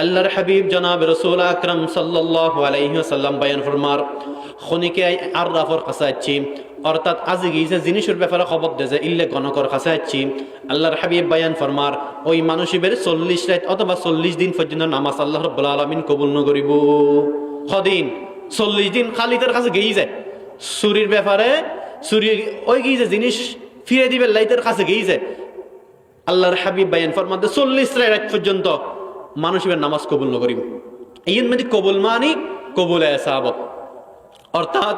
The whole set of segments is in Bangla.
আল্লাহর হাবিব জনাব রসুল আকরম সাল্লাহ আলাইসাল্লাম বায়ান ফরমার, খনিকে আর রাফর কাছে আছি অর্থাৎ আজি গিয়েছে জিনিসের ব্যাপারে খবর দেছে ইল্লে গণকর কাছে আছি আল্লাহর হাবিব বায়ান ফরমার, ওই মানুষের চল্লিশ রাত অথবা চল্লিশ দিন পর্যন্ত নামাজ আল্লাহ রব্বুল আলমিন কবুল নকরিব সদিন চল্লিশ দিন খালি তার কাছে গেই যায়। চুরির ব্যাপারে চুরি ওই গিয়েছে জিনিস ফিরে দিবে লাইতের কাছে গেই যায়। আল্লাহর হাবিব বায়ান ফরমাতে চল্লিশ রাত পর্যন্ত মানুষের নামাজ কবুল নকরিব এই মানে কবুল মানি, কবুল অর্থাৎ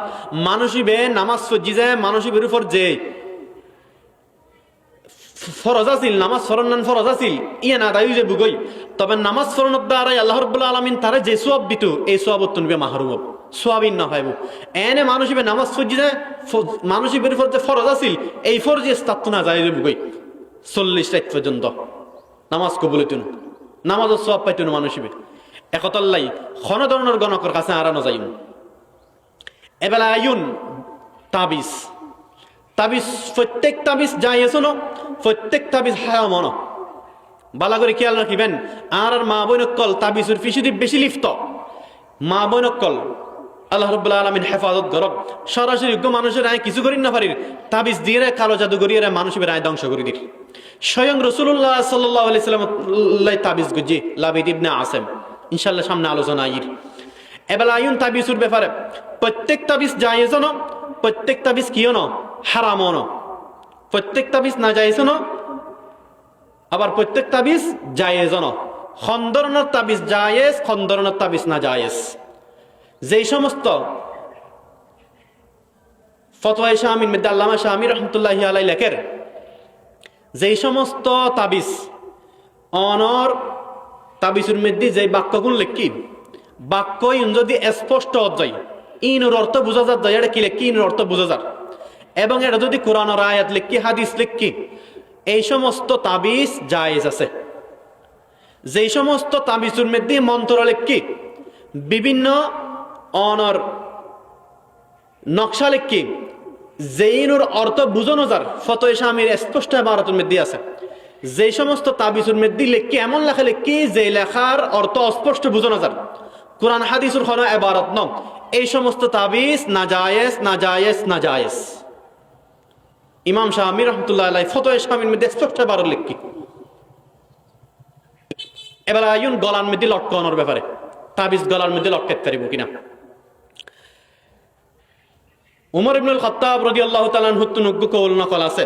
মানুষিবে নামাজ যায় উপর যে ফরজ আছিল, নামাজ ফরনান ফরজ আছিল ইয়ে না তাই যে বুগই তবে নামাজ ফরনত দ্বারাই আল্লাহ আলমিন যে সব দিত, এই হব সোয়াবিন না হয় এনে নামাজ যায় উপর যে ফরজ আছিল, এই ফরজ যায় যে বুগই চল্লিশ রাত পর্যন্ত। নামাজ কবুলে তুন নামাজও সব পাইতুন মানুষ একতল্লাই খন ধরনের গণকর কাছে আরানো যাইম এবেলা আইন তাবিজ। তাবিজ, প্রত্যেক তাবিজ যাই এসো প্রত্যেক তাবিজ হায়া মন বালা করে খেয়াল রাখিবেন, আর আর মা বৈনকল তাবিজুর ফিসুদি বেশি লিপ্ত। মা বৈনকল আল্লাহ রব্বুল্লাহ আলমিন হেফাজত করক। সরাসরি যোগ্য মানুষের আয় কিছু করি না পারি তাবিজ দিয়ে কালো জাদু করিয়ে মানুষের আয় ধ্বংস করে দিই স্বয়ং রসুল্লাহ সাল্লাহ তাবিজ গুজি, লাবিদ ইবনে আসেম। ইনশাল্লাহ সামনে আলোচনা আইর। এবার আইন তাবিজুর ব্যাপারে, প্রত্যেক তাবিজ জায়েজ ন, প্রত্যেক তাবিজ কিও ন? হারাম ন। প্রত্যেক তাবিজ না জায়েজ ন, আবার প্রত্যেক তাবিজ জায়েজ ন। খন্দরণের তাবিজ জায়েজ খন্দরণের তাবিজ না জায়েজ। যেই সমস্ত ফতোয়াই শামিন মধ্যে আল্লামা শামী রহমতুল্লাহ আলাই লেখের যেই সমস্ত তাবিজ, অনর তাবিজুর মধ্যে যে বাক্যগুণ লেখি বাক্য ইন যদি স্পষ্ট অধ্যায় ইনুর অর্থ বোঝা যায়, এটা কি লেখি? ইনুর অর্থ বোঝা যার এবং এটা যদি কোরআনের আয়াত লেখি, হাদিস লেখি, এই সমস্ত তাবিজ জায়েজ আছে। যেই সমস্ত তাবিজুর মধ্যে মন্ত্র লেখি, বিভিন্ন অনর, নকশা লেখি জেইনুর অর্থ বুঝানো যার ফতোয় স্বামীর স্পষ্ট ভারতের মধ্যে আছে। যে সমস্ত তাবিজুর মধ্যে লেখি এমন লেখা লেখি যে লেখার অর্থ অস্পষ্ট বুঝানো যার কোরআন, হাদিসুর হলো এবারত নম এই সমস্ত তাবিজ, না জায়েজ না জায়েজ না জায়েজ। ইমাম শাহ আমির রহমতুল্লাহ আলাই ফতোয় স্বামীর মধ্যে স্পষ্ট বারো লেখি এবার আইন গলার মধ্যে লটকানোর ব্যাপারে, তাবিজ গলার মধ্যে লটকাতে পারিব কিনা? উমর ইবনুল খত্তাব রদি আল্লাহ তালান হুত্তুন উগ্গ কৌল নকল আছে।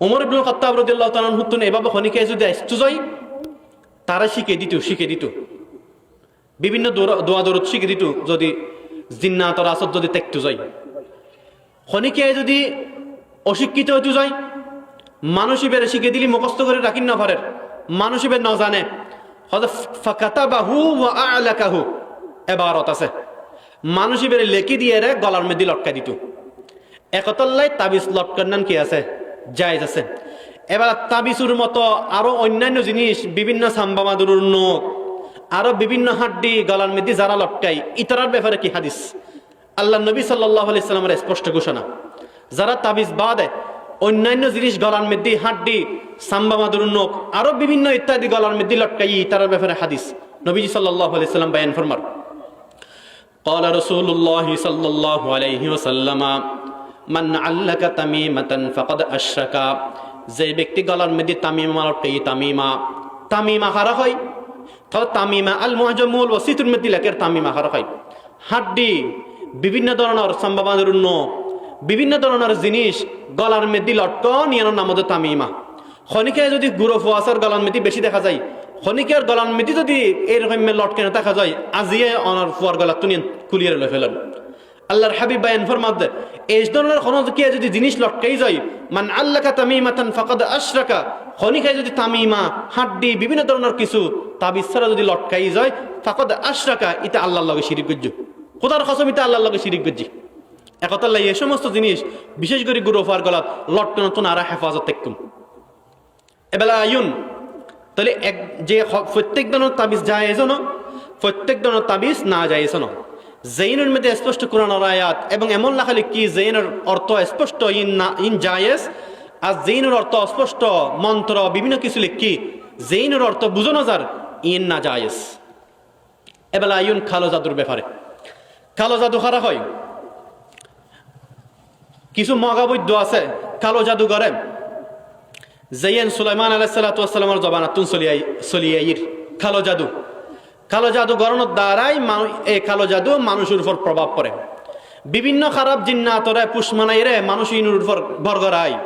উমর ইবনুল খত্তাব রদি আল্লাহ তালান হুত্তুন এভাবে খনিকে যদি আসতু যাই, তারা শিখে দিত শিখে দিত। বিভিন্ন দোয়া দরদ শিখে দিত যদি জিন্নাতর আসত যদি তেকতু যাই। খনিকে যদি অশিক্ষিত হইতু যায় মানুষিবের শিখে দিলি মুখস্থ করে রাখিন না পারে মানুষিবের ন জানে। হয়তো ফাকাতা বাহু আলাকাহু। এবারত আছে। মানুষ এবারে লেখি দিয়ে রে গলার মধ্যে লটকা দিত। একতল্লাই তাবিজ লটকার নাম কি আছে? জায়জ আছে। এবার তাবিজুর মতো আরও অন্যান্য জিনিস, বিভিন্ন সাম্বামাদুর নোক আরও বিভিন্ন হাড্ডি গলার মধ্যে যারা লটকাই, ইতারার ব্যাপারে কি হাদিস? আল্লাহ নবী সাল্লাহ আলাইস্লামের স্পষ্ট ঘোষণা। যারা তাবিজ বাদে অন্যান্য জিনিস গলার মধ্যে, হাড্ডি সাম্বামাদুর নোক আরও বিভিন্ন ইত্যাদি গলার মধ্যে লটকাই, ইতারার ব্যাপারে হাদিস। নবীজি সাল্লাহ আলাইস্লাম বায়ান ফরমার। قال رسول الله صلى الله عليه وسلم من علق تميمة فقد أشرك যে ব্যক্তি গলার মধ্যে তামিমা লটকাই তামিমা তামিমা হারা হয় তো তামিমা আল মুহাজমুল ওসিতুর মধ্যে লেখের তামিমা হারা হয় হাড্ডি বিভিন্ন ধরনের সম্ভাবনাপূর্ণ বিভিন্ন ধরনের জিনিস গলার মধ্যে লটক নিয়ানোর নাম হতো তামিমা খনিকে যদি গুরু ফুয়াশার গলার মধ্যে বেশি দেখা যায় খনিকের গলার মধ্যে যদি এরকম লটকে দেখা যায়, আজিয়ে অনার ফুয়ার গলা তুনিয়ে কুলিয়ে লয়ে ফেলেন। আল্লাহর হাবিব বায়ান ফরমাদ, এই ধরনের কোনো কে যদি জিনিস লটকাই যায়, মান আল্লাহকা তামিমাতান ফাকাদ আশরাকা, খনিকায় যদি তামিমা, হাড্ডি, বিভিন্ন ধরনের কিছু তাবিজ ছাড়া যদি লটকাই যায়, ফাকাদ আশরাকা এটা আল্লাহর লগে শিরিক গজ্জ খোদার কসম এটা আল্লাহর লগে শিরিক গজ্জি একতাল্লাহ এই সমস্ত জিনিস, বিশেষ করে গুরু ফার গলাত লটকানো তো নারা হেফাজত দেখতুম এবেলা আয়ুন তাহলে এক যে প্রত্যেক ধরনের তাবিজ যায় এজনো প্রত্যেক ধরনের তাবিজ না যায় এজনো জৈনের মধ্যে স্পষ্ট কোরআন আয়াত, এবং এমন লেখালে কি জৈনের অর্থ স্পষ্ট ইন না, ইন জায়েজ, আর জৈনের অর্থ অস্পষ্ট, মন্ত্র, বিভিন্ন কিছু লিখি, জৈনের অর্থ বুঝানো যার, ইন না জায়েজ। এবেলা আইন কালো জাদুর ব্যাপারে। কালো জাদু খারা হয়? কিছু মগাবৈদ্য আছে, কালো জাদু করে জৈন সুলাইমান আলাইসাল্লাতামের জবানাতুন চলিয়াই চলিয়াইর কালো জাদু কালো জাদু গড়ানোর দ্বারাই এই কালো জাদু মানুষের উপর প্রভাব পড়ে বিভিন্ন খারাপ জিন্নাতরে পুষ্মানাইরে মানুষের উপর বরগরায়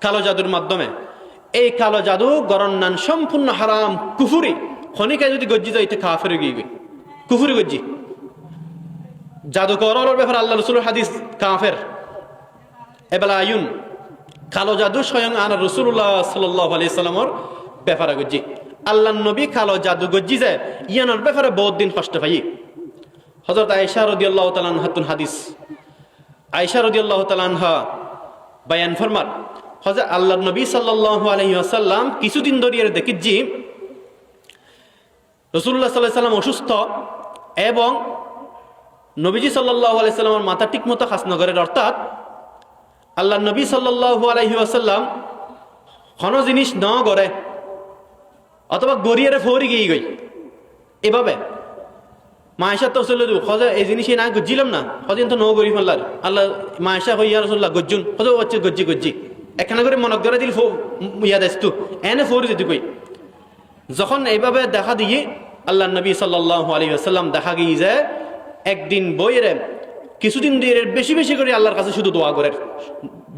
কালো জাদুর মাধ্যমে এই কালো জাদু গরন্নান সম্পূর্ণ হারাম কুফুরি খনিকায় যদি গজ্জি যাইতে কাফের গিয়ে কুফুরি গজ্জি জাদুকরের ব্যাপারে আল্লাহ রসুলের হাদিস কাফের এবেলা আয়ুন কালো জাদু স্বয়ং আনা রসুল্লাহ সাল্লাহ আলি সাল্লামর ব্যাপারে গজ্জি। আল্লাহ নবী কালো জাদু গজ্জি যে, ইয়ানোর ব্যাপারে বহুত দিন কষ্ট পাই হজরত আয়সা রদি আল্লাহ তালান হাদিস। আয়সা রদি আল্লাহ তালানহা বায়ান ফরমার হজরত আল্লাহ নবী সাল্লাহ আলহি আসাল্লাম কিছুদিন ধরিয়ে দেখিজি রসুল্লাহ সাল্লাহ সাল্লাম অসুস্থ এবং নবীজি সাল্লাহ আলাইসাল্লামের মাথা ঠিক মতো খাসনগরের, অর্থাৎ আল্লাহ নবী আলহি আসাল্লাম কোনো জিনিস ন গড়ে, অথবা গড়িয়ারে ফৌরি গিয়ে গই। এভাবে। মায়েশা তো চলে দেবো খজে এই জিনিসই না, গজ্জিলাম না। কদিন তো ন গড়ি ফেললার। আল্লাহ মায়েশা হইয়া রসুল্লাহ গজ্জুন। খজ হচ্ছে গজ্জি গজ্জি। এখানে করে মনক ধরে দিল ইয়া দেস্তু এনে ফৌরি যেতে কই। যখন এইভাবে দেখা দিয়ে আল্লাহ নবী সাল্লাহ আলী আসাল্লাম দেখা গিয়ে যে একদিন বইয়ের কিছুদিন দিয়ে বেশি বেশি করে আল্লাহর কাছে শুধু দোয়া করে।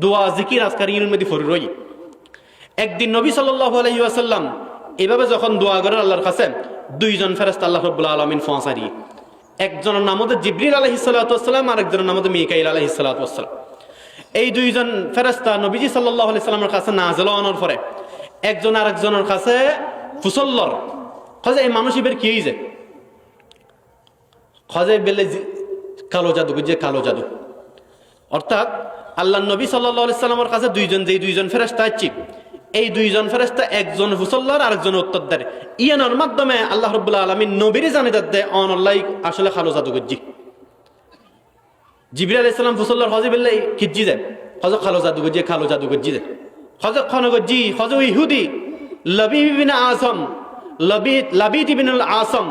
দোয়া, জিকির, আজকার ইনুর মধ্যে ফরি রই একদিন নবী সাল্লাহ আলহি আসাল্লাম এভাবে যখন দোয়া করেন আল্লাহর কাছে, দুইজন ফেরস্ত আল্লাহ রব্বুল্লা আলমিন ফসারি একজনের নাম হচ্ছে জিবরিল আলহি সাল্লাতাম আর একজনের নাম হচ্ছে মিকাইল আলহি সাল্লাতাম এই দুইজন ফেরস্তা নবীজি সাল্লাহ আলি সাল্লামের কাছে নাজল আনার পরে, একজন আর একজনের কাছে ফুসল্লর। খজে এই মানুষ এবার কি হয়েছে খজে বেলে কালো জাদু, বুঝছে? কালো জাদু। অর্থাৎ আল্লাহ নবী সাল্লাহ সাল্লামের কাছে দুইজন, যেই দুইজন ফেরেস্তা আসছি, এই দুইজন ফেরেস্তা একজন হুসল্লার, আরেকজন উত্তর দেয় ইয়ানোর মাধ্যমে আল্লাহ রব্বুল্লাহ আলমী নবীরে জানি দে অন আসলে কালো জাদু করছি। জিবির আলাইহিস সালাম ফুসল্লার হজে বেললে খিজি যায় হজ খালো জাদু গজি খালো জাদু যায় হজ খন গজি হজ ইহুদি লবি বিন আসম লবি বিন আসম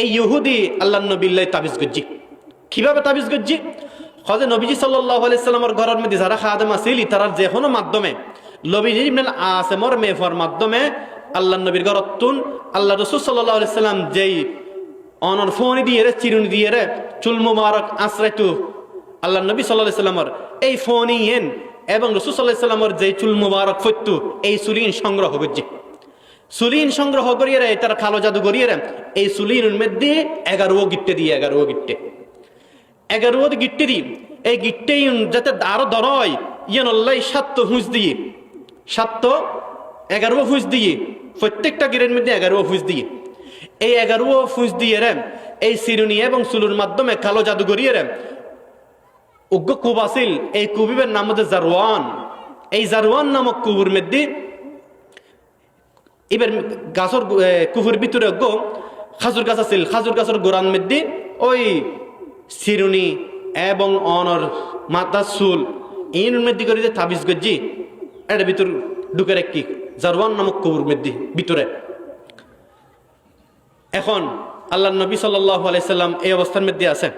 এই ইহুদি আল্লাহ নবিল্লাই তাবিজ গজি কীভাবে তাবিজ গজি হজে নবীজি সাল্লাহ ঘরের মধ্যে যারা খাদেম আছিল, তারার যে কোনো মাধ্যমে লবিজি আসেমর মেফর মাধ্যমে আল্লাহ নবীর ঘরতুন আল্লাহ রসুল সাল্লাহ আলাইসাল্লাম যেই অনর ফোনি দিয়ে রে, চিরুনি দিয়ে রে, চুল মুবারক আশ্রয়টু আল্লাহ নবী সাল্লাহ সাল্লামর এই ফোনি এন এবং রসুল সাল্লাহ সাল্লামর যে চুল মুবারক ফত্যু এই সুলিন সংগ্রহ করছি সুলিন সংগ্রহ করিয়ে রে তার খালো জাদু করিয়ে রে, এই সুলিনের মধ্যে এগারো গিট্টে দিয়ে এগারো গিট্টে। এগারো গিট্টে দি এই গিট্টে যাতে আরও দরয়, ইয়েন আল্লাহ সাত হুঁজ দিয়ে। সাত এগারো ফুঁজ দিয়ে। প্রত্যেকটা গিরের মধ্যে এগারো ফুঁজ দিয়ে। এই এগারো ফুঁজ দিয়ে রে, এই সিরুনি এবং সুলুর মাধ্যমে কালো জাদু করিয়ে রে। উগ্র কুব আছিল এই কুবিবের নাম হচ্ছে জারওয়ান। এই জারওয়ান নামক কুবুর মধ্যে এবার গাছর কুহুর ভিতরে গো, খাজুর গাছ আছিল। খাজুর গাছের গোড়ার মধ্যে ওই সিরুনি এবং অনর মাথা চুল এর মধ্যে করে তাবিজ গজ্জি। এটা ভিতর ঢুকে রাখি। জারওয়ান নামক কুহুর মধ্যে ভিতরে। এখন আল্লাহ নবী সাল্লাহ আলাইসাল্লাম এই অবস্থার মধ্যে আছে।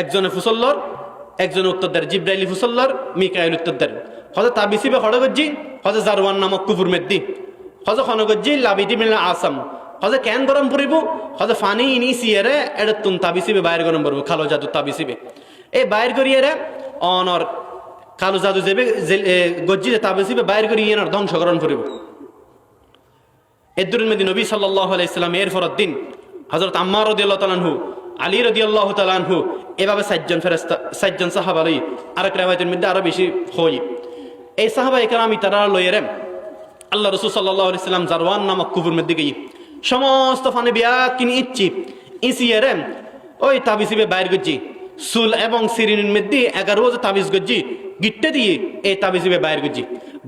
একজনে ফুসল্লর, একজনে উত্তর দেয় জিব্রাইলি ফুসল্লর, মিকাইল উত্তর দেয় হজে তাবিসিবে হড়গজ্জি হজে জারওয়ান নামক কুপুর মেদ্দি হজে খনগজ্জি লাবিদি মিলা আসাম। হজে কেন গরম পড়িব? হজে ফানি ইনি সিয়েরে এটা তুন তাবিসিবে বাইর গরম পড়ব, খালো জাদু তাবিসিবে। এই বাইর করিয়ে রে অনর কালো জাদু যাবে গজ্জি তাবিসিবে বাইর করিয়ে এনার ধ্বংসকরণ পড়িব। এদুর মেদি নবী সাল্লাহ আলাইসাল্লাম এর ফরত দিন, হজরত আম্মা রদি আল্লাহ তালানহু আলী রদি আল্লাহ তালানহু এভাবে সাতজন ফেরস্তা সাতজন সাহাবা লই আরেক রেওয়ায়তের মধ্যে আরও বেশি হই। এই সাহাবা এখানে আমি তারা লইয়ের আল্লাহ রসুল সাল্লাহ আলাইসাল্লাম জারওয়ান নামক কুকুর মধ্যে গিয়ে সমস্ত ফানে বিয়া কিনি ইচ্ছি। ইসিয়ে রে ওই তাবিসিবে বাইর গজ্জি সুল এবং সিরিনের মধ্যে এগারো যে তাবিজ গজ্জি গিট্টে দিয়ে এই তাবিসিবে বাইর গজ্জি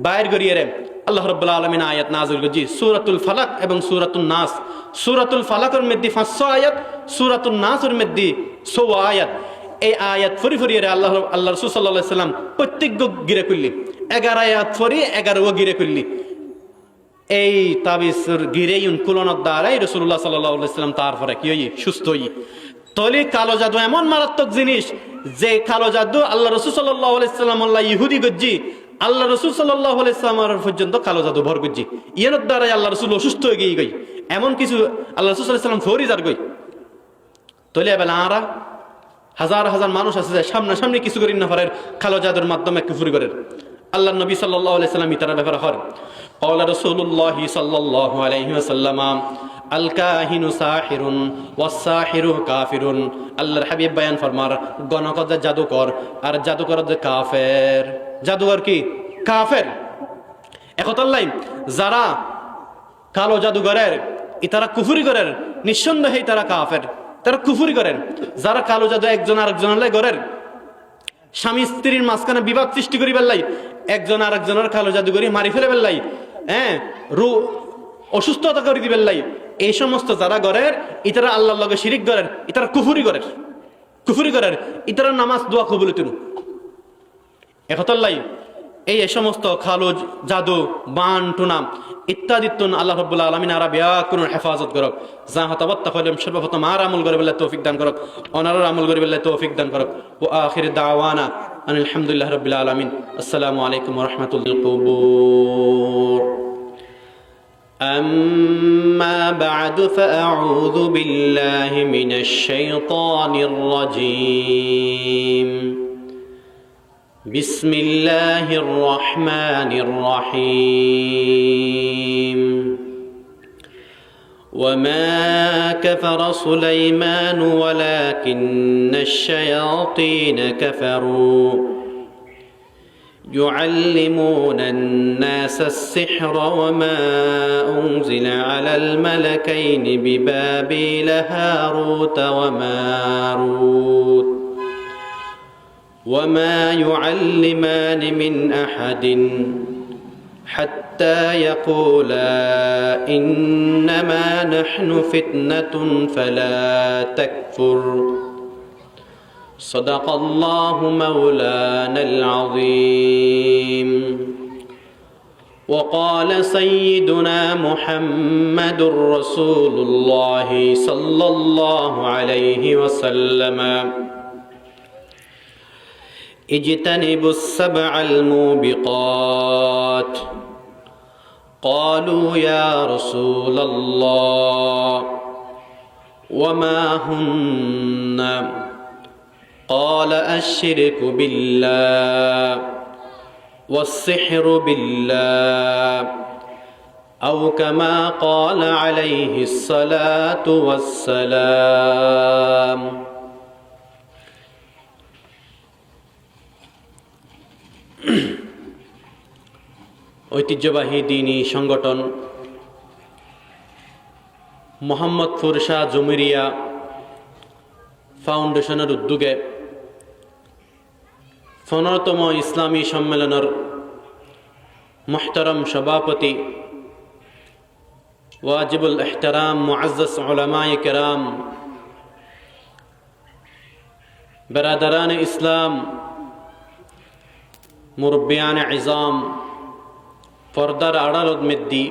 বাইর গড়িয়ে রে, আল্লাহ রব্বুল্লাহ আলমিন আয়াত নাজুল গজি সুরাতুল ফালাক এবং সুরাতুল নাস। সুরাতুল ফালাকের মধ্যে পাঁচশো আয়াত সুরাতুল নাসের মধ্যে সৌ আয়াত। এই আয়াত ফরি ফরিয়ে আল্লাহ আল্লাহ রসুল সাল্লাহ সাল্লাম প্রত্যেক গিরে করলি। এগারো আয়াত ফরি এগারো গিরে করলি। এই তাবিজের গিরেই উনকুলনের দ্বারাই রসুল্লাহ সাল্লাম তারপরে কি হই? সুস্থ হই তলি কালো জাদু এমন মারাত্মক জিনিস যে কালো জাদু আল্লাহ রসুল সাল্লাহ আলাইসাল্লাম আল্লাহ ইহুদি গজ্জি, আল্লাহ রসুল সাল্লাহ পর্যন্ত কালো জাদু ভর গজ্জি। ইয়ের দ্বারাই আল্লাহ রসুল অসুস্থ হয়ে গিয়ে গই। এমন কিছু আল্লাহ রসুল সাল্লাম ফরি যার গই। তলে এবেলা আরা, হাজার হাজার মানুষ আছে যে সামনাসামনি কিছু করি না পারে কালো জাদুর মাধ্যমে কুফুরি করেন আল্লাহ নবী সাল্লাহ আলাইসাল্লাম ইতারা ব্যাপারে হর। قال رسول الله صلى الله عليه وسلم الكاهن ساحر والساحر كافر আল্লাহর হাবিব বয়ান ফরমার গণকদ জাদুকর আর জাদুকর যে কাফের জাদুকর কি কাফের একতাল্লাই যারা কালো জাদুঘরের ইতারা কুফুরি করেন নিঃসন্দেহে তারা কাফের তারা কুফুরি করেন যারা কালো জাদু একজন আরেকজন গড়ের স্বামী স্ত্রীর মাঝখানে বিবাদ সৃষ্টি করি বেল্লাই একজন আরেকজনের কালো জাদু করি মারি ফেলে বেল্লাই হ্যাঁ রু, অসুস্থতা করে দিবেন লাই। এই সমস্ত যারা গড়ের ইতারা আল্লাহর লগে শিরিক গড়ের ইতারা কুফুরি গড়ের কুফুরি গড়ের ইতারা নামাজ দোয়া কবুল তুনু একতল্লাই এই এ সমস্ত খালো জাদু বান টুনাম ইত্যাদি তুন আল্লাহ রব্বুল্লাহ আলমিন আরা ব্যাকুন হেফাজত করক যা হতাবত্তা হইলাম সর্বপ্রথম আর আমল করে বললে তৌফিক দান করক অনার আমল করে বললে তৌফিক দান করক ও আখির দাওয়ানা আলহামদুলিল্লাহ রবিল্লা আলমিন আসসালামু আলাইকুম রহমতুল্লাহ কবুর أما بعد فأعوذ بالله من الشيطان الرجيم بسم الله الرحمن الرحيم. وما كفر سليمان ولكن الشياطين كفروا. يعلمون الناس السحر وما أنزل على الملكين ببابيل هاروت وماروت. وما يعلمان من أحد حتى يقولا إنما نحن فتنة فلا تكفر. صدق الله مولانا العظيم. وقال سيدنا محمد رسول الله صلى الله عليه وسلم اجتنبوا السبع الموبقات. قالوا يا رسول الله وما هن؟ قال الشرك بالله والسحر بالله أو كما قال عليه الصلاة والسلام. ঐতিহ্যবাহী দিনী সংগঠন মোহাম্মদপুর শাহ জমিরিয়া ফাউন্ডেশনের উদ্যোগে পনেরোতম ইসলামী সম্মেলনের মোহতারম সভাপতি ওয়াজিবুল এহতারাম মুআজ্জাজ উলামায়ে কেরাম, বেরাদারান ইসলাম মুরব্বিয়ান ইজাম, পর্দার আড়ালত মেদ্দি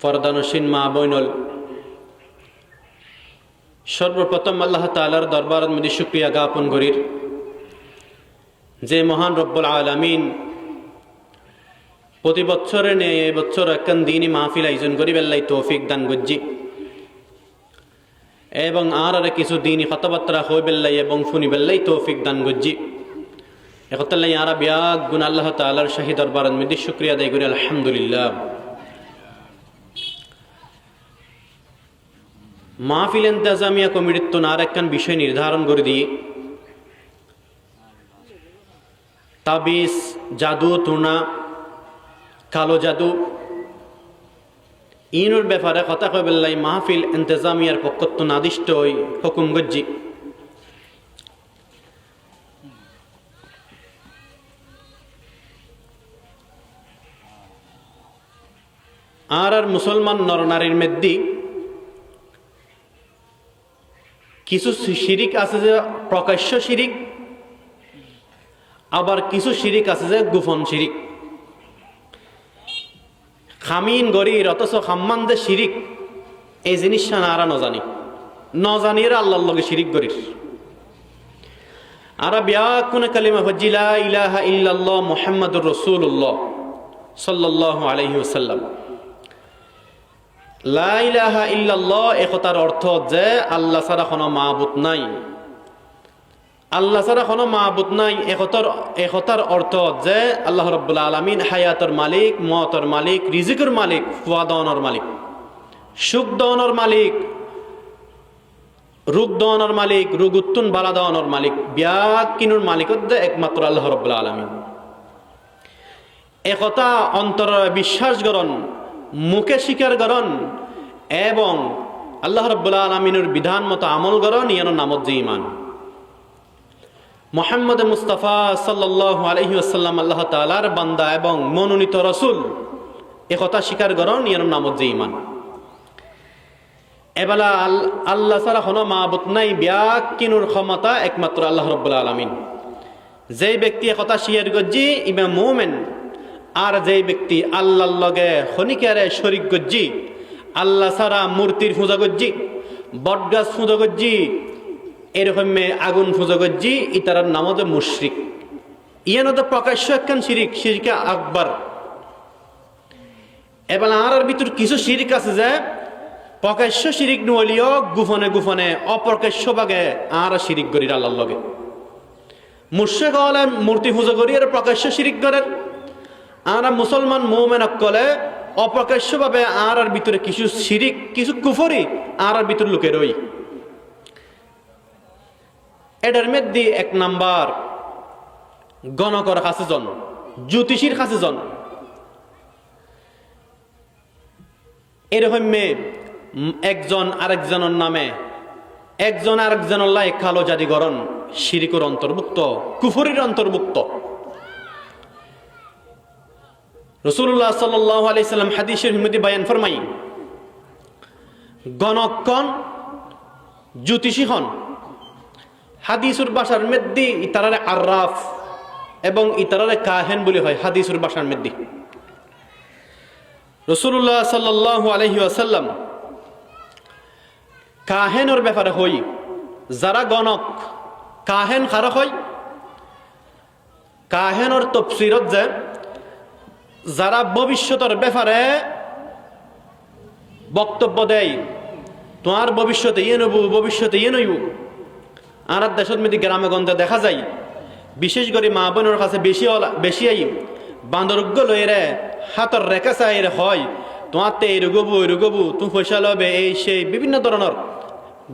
পর্দানসীন মা বৈনল সর্বপ্রথম আল্লাহ তালার দরবার মধ্যে শুক্রিয়া জ্ঞাপন করির। যে মহান রব্বুল আলমিন প্রতি বছরে নে এই বছর একখান দিনই মাহফিল আয়োজন করি বেল্লাই তৌফিক দান গজ্জি এবং আর আর কিছু দিনই কথাবার্তা হই বেল্লাই এবং শুনি বেল্লাই তৌফিক দান গজ্জি একতাল্লাই আরা বিয়াগ গুণ আল্লাহ তালার শাহী দরবার মধ্যে শুক্রিয়া আদায় করি, আলহামদুলিল্লাহ। মাহফিল ইন্তেজামিয়া কমিটির তো আর একখান বিষয় নির্ধারণ করে দিই। তাবিজ, জাদু, তুনা, কালো জাদু। ইনুর ব্যাপারে কথা কবেল্লাই মাহফিল ইন্তেজামিয়ার পক্ষত্ব নাদিষ্ট ওই হুকুম গজ্জি আর আর মুসলমান নরনারীর মেদ্দি। কিছু শিরিক আছে যে প্রকাশ্য শিরিক, আবার কিছু শিরিক আছে যে গোপন শিরিক। খামিন গরির অথচ খাম্মান যে শিরিক, এই জিনিসটা না আরা নজানি। নজানির আল্লাহর লগে শিরিক গরির আরা বিয়া কোন কালিমা হজ্জিলা ইলাহা ইল্লাল্লাহ মুহাম্মাদুর রাসূলুল্লাহ সাল্লাল্লাহু আলাইহি ওয়াসাল্লাম। লা ইলাহা ইল্লাল্লাহ একতার অর্থ যে আল্লাহ ছাড়া কোনো মাহবুত নাই। আল্লাহ ছাড়া কোনো মাহবুত নাই একতার একতার অর্থ যে আল্লাহ রব্বুল আলমিন হায়াতর মালিক, মতর মালিক, রিজিকর মালিক ফুয়াদনের মালিক, সুখ দনের মালিক রূপ দনের মালিক, রোগ উত্তুন বালা দনের মালিক বিয়া কিনুর মালিক হচ্ছে একমাত্র আল্লাহ রব্বুল আলমিন। একতা অন্তর বিশ্বাস করন মুখে স্বীকার করন এবং আল্লাহ রব্বুল্লা আলমিনের বিধান মতো আমল করন ইয়ানোর নামত যে ইমান মোহাম্মদ মুস্তাফা সাল্লাহ আলহি আসাল্লাম আল্লাহ তালার বান্দা এবং মনোনীত রসুল একথা স্বীকার করন ইয়ানোর নামত যে ইমান এবেলা আল্লাহ ছাড়া কোনো মাহবুত ব্যাক কিনুর ক্ষমতা একমাত্র আল্লাহ রব্বুল্লা আলমিন। যে ব্যক্তি একথা শিয়ার গজ্জি ইমা মোমেন আর যে ব্যক্তি আল্লাহর লগে খনিকারে শরিক গজ্জি, আল্লাহ ছাড়া মূর্তির পূজা গজ্জি, বটগাছ পূজা গজ্জি, এরকম আগুন পূজা গজ্জি ইতার নাম হচ্ছে মুশরিক। ইয়ানো তো প্রকাশ্য একখান শিরিক, শিরিকা আকবর। এবার আর ভিতর কিছু শিরিক আছে যে, প্রকাশ্য শিরিক নহলিও গুফনে গুফনে অপ্রকাশ্য বাগে আর শিরিক করি আল্লাহর লগে। মুর্শেক হলে মূর্তি পূজা করি আর প্রকাশ্য শিরিক করেন। আমরা মুসলমান মৌমেন কলে অপ্রকাশ্যভাবে আর আর ভিতরে কিছু শিরিক, কিছু কুফরি আর আর ভিতরে লুকে রই। এটার মধ্যে এক নাম্বার গণকর কাছে জন জ্যোতিষীর কাছে জন এরকম একজন আরেকজনের নামে একজন আরেকজনের লাই কালো জাদিগরণ, শিরিকুর অন্তর্ভুক্ত, কুফরির অন্তর্ভুক্ত। রসুল্লাহ সাল্লাহ আলাইসাল্লাম হাদিসের হিমতি বায়ান ফরমাই। গণকন জ্যোতিষী হন হাদিসুর বাসার মেদ্দি, ইতারারে আর্রাফ এবং ইতারারে কাহেন বলি হয় হাদিসুর বাসার মেদ্দি। রসুল্লাহ সাল্লাহ আলহি আসাল্লাম কাহেনের ব্যাপারে হই, যারা গণক, কাহেন খারক হয়, কাহেনের তফসিরত যে যারা ভবিষ্যতের ব্যাপারে বক্তব্য দেয়, তোমার ভবিষ্যতে ইয়ে নব ভবিষ্যতে ইয়ে নইব আর মধ্যে গ্রামে গন্ধে দেখা যায়, বিশেষ করে মা বোনের কাছে বেশি বেশি আই বান্দরজ্ঞ লইরে হাতর রেখা চাই হয়, তোমার তে এই রুগবু ওই রুগবু তুমি পয়সা লবে, এই সেই বিভিন্ন ধরনের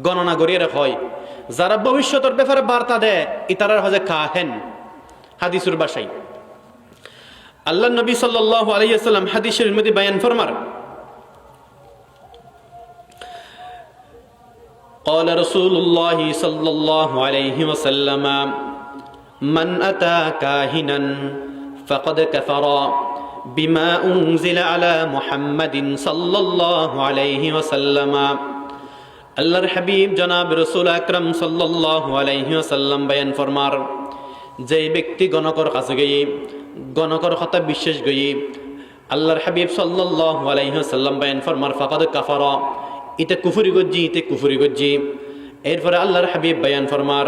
গণনা করিয়ে হয়। যারা ভবিষ্যতের ব্যাপারে বার্তা দেয়, ইতারার হজে কাহেন হাদিসুর বাসাই। আল্লাহ নবী সাল্লাহ আলাইসাল্লাম হাদিসের মধ্যে বায়ান ফরমার قال رسول الله صلى الله عليه وسلم من أتى كاهنا فقد كفر بما أنزل على محمد صلى الله عليه وسلم আল্লাহর হাবিব জনাব রসুল আকরম সাল্লাহ আলাইহি ওসাল্লাম বায়ান ফরমার যে ব্যক্তি গণকর কাছে গিয়ে গণকর কথা বিশ্বাস গিয়ে। আল্লাহর হাবিব সাল্লাহ আলাইসাল্লাম বায়ান ফরমার, ফাকাদ কাফার। ইতে কুফুরি গজ্জি, ইতে কুফুরি গজ্জি। এরপরে আল্লাহর হাবিব বায়ান ফরমার,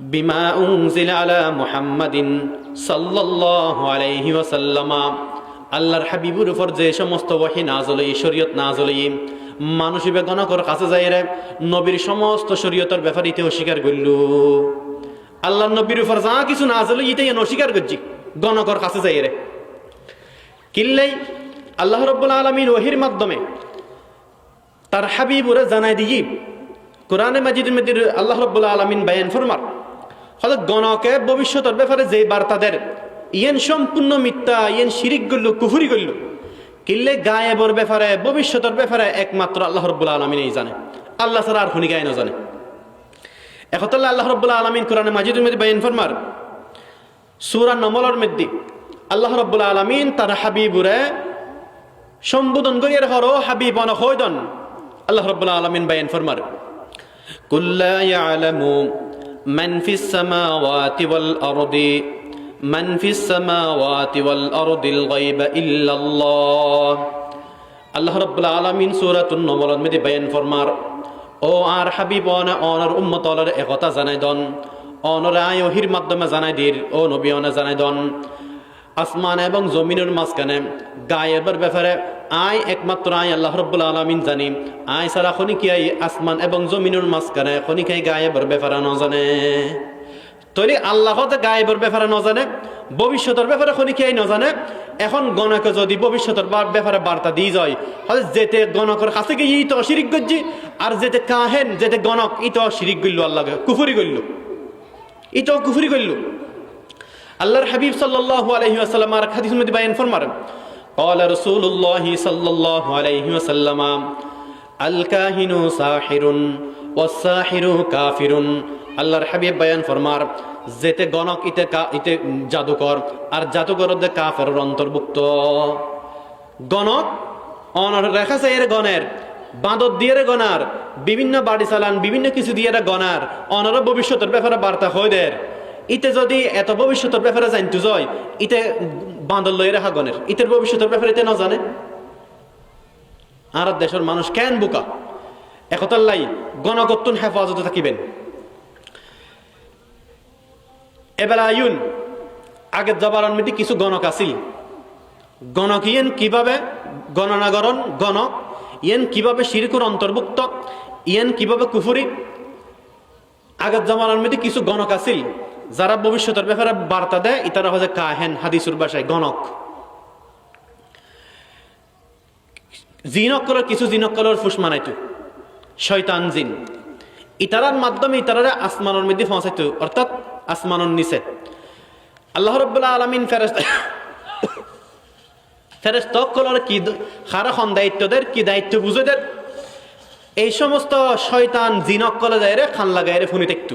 বিমা উনজিল আলা মুহাম্মাদিন সাল্লাল্লাহু আলাইহি ওয়াসাল্লামা। আল্লাহর হাবিবুর উপর যে সমস্ত ওয়াহি নাজলই শরীয়ত নাজলই মানুষ গণকর কাছে যাই রে, নবীর সমস্ত শরীয়তের ব্যাপারে ইতে অস্বীকার করল। আল্লাহ নবীর উপর যা কিছু না আসলে ইটাই অস্বীকার করছি। গণকর কাছে যাই রে। কিল্লাই আল্লাহ রব্বুল আলমীর ওহির মাধ্যমে তার হাবিবুরে জানাই দিই, কোরআনে মাজিদ মেদির আল্লাহ রব্বুল আলমিন বায়ান ফরমার হয়তো গণকে ভবিষ্যতের ব্যাপারে যে বার্তাদের ইয়েন সম্পূর্ণ মিথ্যা, ইয়েন শিরিক করল, কুফুরি করল, কিল্লে গায়েবর ব্যাপারে, ভবিষ্যতের ব্যাপারে একমাত্র আল্লাহ রব্বুল আলমিনই জানে। আল্লাহ ছাড়া আর খুনি গায়ে না জানে। আল্লাহ রব্বুল্লাহ আলমিন কোরআনে মাজিদুল মেদি বাইন ফরমার সুরা নমলর মধ্যে আল্লাহ রব্বুল আলমিন তার হাবিবুরে সম্বোধন করিয়ার হর হাবিব অনহৈদন আল্লাহ রব্বুল আলমিন বায়ন ইনফরমার কুল্লা ইয়ালামু মান ফিস সামাওয়াতি ওয়াল আরদি, মান ফিস সামাওয়াতি ওয়াল আরদিল গায়বা ইল্লাল্লাহ আল্লাহ রব্বুল আলমিন সুরাতুন নমলর মধ্যে বায়ন ফরমার, ও আর হাবিব অনা অনার উম্মতলার একতা জানাই দন অনর ওহির মাধ্যমে জানাই দির ও নবী জানাই দন। আসমান এবং জমিনের মাঝখানে গায়েবের ব্যাপারে আয় একমাত্র আয় আল্লাহ রব্বুল আলমিন জানি। আয় সারা খনিকি আই আসমান এবং জমিনের মাঝখানে খনিকাই গায়েবের ব্যাপারে ন জানে তৈরি আল্লাহ গায়েবের ব্যাপারে ন জানে ভবিষ্যতের ব্যাপারে খনিকাই ন জানে এখন গণকে যদি ভবিষ্যতের ব্যাপারে বার্তা দিয়ে যায় হলে যেতে গণকের কাছে গিয়ে ই তো শিরিক করছি, আর যেতে কাহেন, যেতে গণক ই তো শিরিক গইল আল্লাহকে, কুফুরি গইল ই তো কুফুরি গইল আল্লাহর হাবিব সাল্লাল্লাহু আলাইহি ওয়াসাল্লাম আর হাদিস মধ্যে বায়ান ফরমার قال رسول الله صلى الله عليه وسلم الكاهن ساحر والساحر كافر আল্লাহর হাবিব বায়ান ফরমার যেতে গণক ইতে কা- ইতে জাদুকর আর জাদুকর দে কাফের অন্তর্ভুক্ত গণক অনর রেখা এর গণের বাঁদর দিয়ে রে গনার, বিভিন্ন বাড়ি চালান, বিভিন্ন কিছু দিয়ে রে গনার অনর ভবিষ্যতের ব্যাপারে বার্তা হয়ে দের। ইতে যদি এত ভবিষ্যতের ব্যাপারে জানতে যায় ইতে বাঁদর লই রাখা গণের ইতের ভবিষ্যতের ব্যাপারে ইতে না জানে? আর দেশের মানুষ কেন বোকা? একতাল্লাই গণগত্তুন হেফাজতে থাকিবেন। এবেলা আয়ুন আগের জবারণ মিটি কিছু গণক আছিল। গণক ইয়েন কীভাবে গণনাগরণ গণক ইয়েন কীভাবে শিরকুর অন্তর্ভুক্ত? ইয়েন কীভাবে কুফুরি? আগের জমানার মধ্যে কিছু গণক আছিল, যারা ভবিষ্যতের ব্যাপারে বার্তা দেয়, ইতারা হচ্ছে কাহেন, হাদিসুর বাসায় গণক। জিনকলের কিছু জিনকলের ফুস মানাইতো, শয়তান জিন। ইতারার মাধ্যমে ইতারারে আসমানের মধ্যে পৌঁছাইতো, অর্থাৎ আসমানের নিচে। আল্লাহ রব্বুল্লাহ আলমিন ফেরেস্তা ফেরেস্তকলের কি খারাখন দায়িত্বদের কি দায়িত্ব বুঝেদের? এই সমস্ত শয়তান জিনক কলে যায় রে, খান লাগাই রে ফুনি দেখতু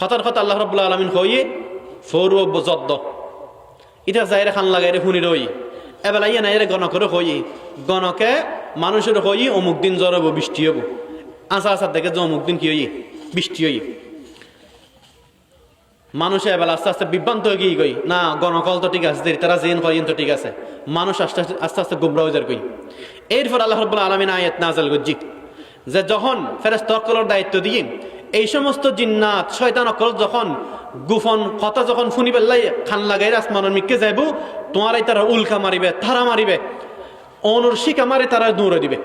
কথার কথা আল্লাহ রব্বুল্লাহ আলমিন হইয়ে ফৌর জদ্দ। এটা যাই রে, খান লাগাই রে ফুনি রই এবেলা ইয়ে নাই রে গণকের হই। গণকে মানুষের হই, অমুক দিন জ্বর হব বৃষ্টি হব আশা আশা দেখে যে অমুক দিন কি হই, বৃষ্টি হই। মানুষে এবেলা আস্তে আস্তে বিভ্রান্ত হয়ে গিয়ে গই না, গণকল তো ঠিক আছে তারা জেন করেন তো ঠিক আছে। মানুষ আস্তে আস্তে আস্তে আস্তে গুমরা হয়ে কই। এরপর আল্লাহ রব্বুল আলমিন আয়াত নাজাল গজ্জি যে যখন ফেরেস্ত অকলের দায়িত্ব দিয়ে এই সমস্ত জিন্নাত, শয়তান অকল যখন গুফন কথা যখন ফুনি পেল্লাই খান লাগাই আসমানের মিকে যাইব তোমার এই তারা উল্কা মারিবে, তারা মারিবে, অনুর শিকা মারি তারা দৌড়ে দিবে।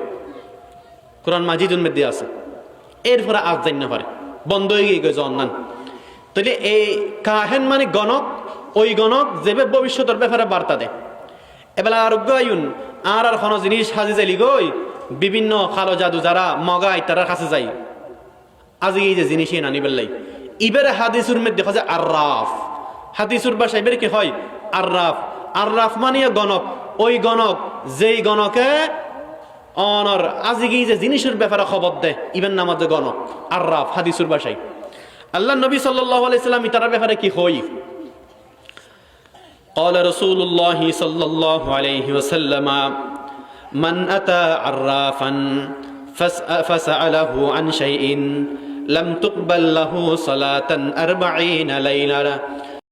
কোরআন মাজিদুল মধ্যে আছে। এরপরে আজ জান পারে। বন্ধ হয়ে গিয়ে গেছে অন্যান্য তাহলে এই কাহেন মানে গণক, ওই গণক যেবে ভবিষ্যতের ব্যাপারে বার্তা দেয়। এবেলা আরোগ্য আয়ুন আর আর কোনো জিনিস হাজি যাইলি গই, বিভিন্ন খালো জাদু যারা মগাই তারা কাছে যাই। আজি এই যে জিনিস নানি বেল্লাই ইবেরে হাদিসুর মধ্যে দেখা যায় আর্রাফ। হাদিসুর বাসা এবারে কি হয়? আর্রাফ। আর্রাফ মানে গণক। ওই গণক, যেই গণকে অনর গিয়ে যে জিনিসের ব্যাপারে খবর দেয় ইবেন নামাজ গণক। আর্রাফ, হাদিসুর বাসায় আল্লাহ নবী সাল্লাহ আলাইসাল্লাম ইতার ব্যাপারে কি হই قال رسول الله صلى الله عليه وسلم من أتى عرافا فس- فسأله عن شيء لم تقبل له صلاة أربعين ليلة